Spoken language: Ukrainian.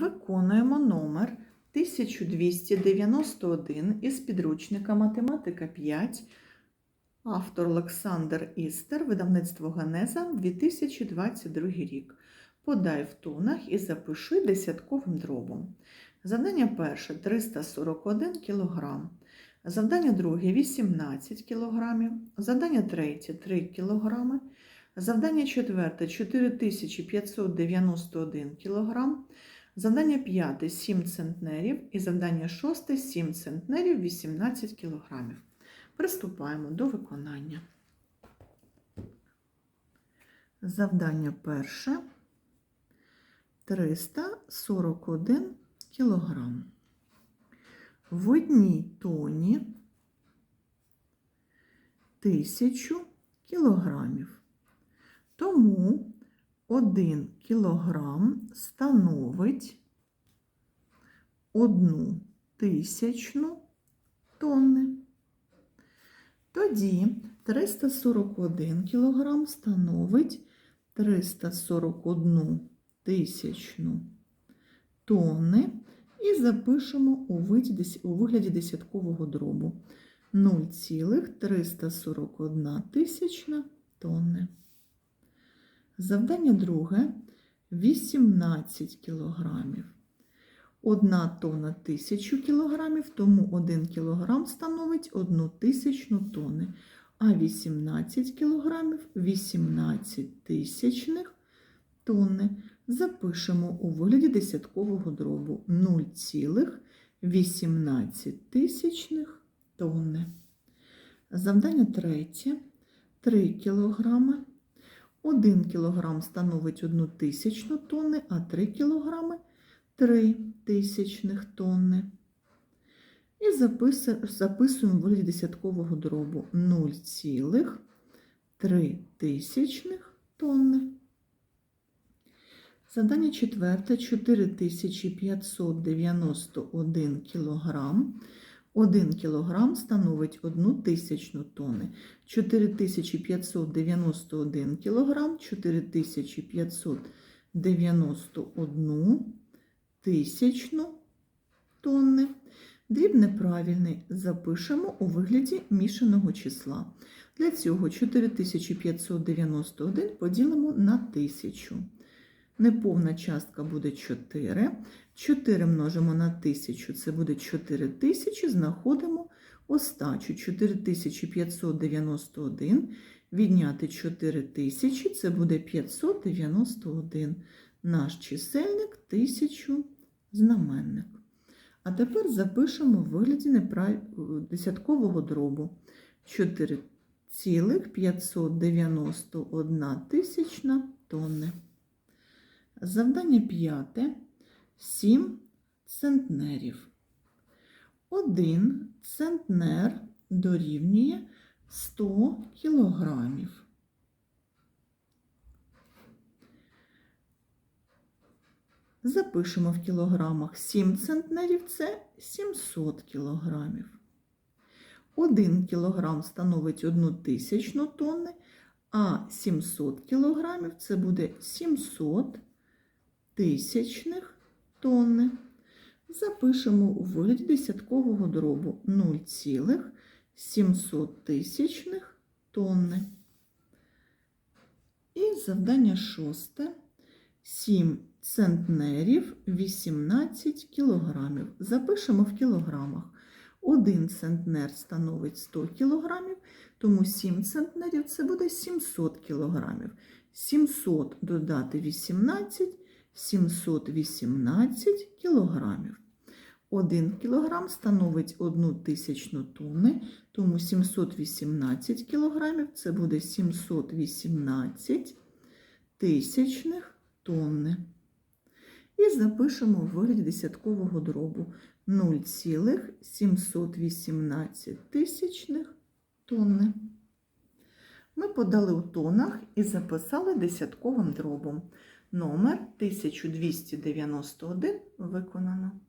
Виконуємо номер 1291 із підручника Математика 5. Автор Олександр Істер, видавництво Генеза, 2022 рік. Подай в тонах і запиши десятковим дробом. Завдання перше 341 кг. Завдання друге 18 кг. Завдання третє 3 кг. Завдання четверте 4591 кг. Завдання п'яте 7 центнерів і завдання шосте 7 центнерів 18 кілограмів. Приступаємо до виконання. Завдання перше 341 кілограм. В одній тоні 1000 кілограмів. Тому 1 кілограм становить 1 тисячну тонни. Тоді 341 кілограм становить 341 тисячну тонни і запишемо у вигляді десяткового дробу 0,341 тисячна тонни. Завдання друге 18 кілограмів. Одна тонна 1000 кілограмів, тому 1 кілограм становить 1 тисячну тонни, а 18 кілограмів 18 тисячних тонни. Запишемо у вигляді десяткового дробу 0,18 тисячних тонни. Завдання третє 3 кілограми. 1 кг становить 1 тисячну тонни, а 3 кг 3 тисячних тонни. І записуємо в вигляді десяткового дробу 0,3 тисячних тонни. Завдання четверте 4591 кг. 1 кг становить 1 тисячну тонни. 4591 кг, 4591 тисячну тонни. Дріб неправильний запишемо у вигляді мішаного числа. Для цього 4591 поділимо на 1000. Неповна частка буде 4. 4 множимо на 1000, це буде 4000, знаходимо остачу 4591, відняти 4000, це буде 591. Наш чисельник 1000 знаменник. А тепер запишемо в вигляді десяткового дробу 4,591 тисячна тонни. Завдання п'яте 7 центнерів. Один центнер дорівнює 100 кілограмів. Запишемо в кілограмах 7 центнерів це 700 кілограмів. 1 кілограм становить 1 тисячну тонни, а 700 кілограмів це буде 700 тисячних тонни. Запишемо у вигляді десяткового дробу 0,700 тисячних тонни. І завдання шосте 7 центнерів 18 кілограмів. Запишемо в кілограмах. 1 центнер становить 100 кілограмів, тому 7 центнерів це буде 700 кілограмів. 700 додати 18 718 кілограмів. 1 кілограм становить 1 тисячну тонни, тому 718 кілограмів це буде 718 тисячних тонни. І запишемо в вигляді десяткового дробу 0,718 тисячних тонни. Ми подали у тонах і записали десятковим дробом. Номер 1291 виконано.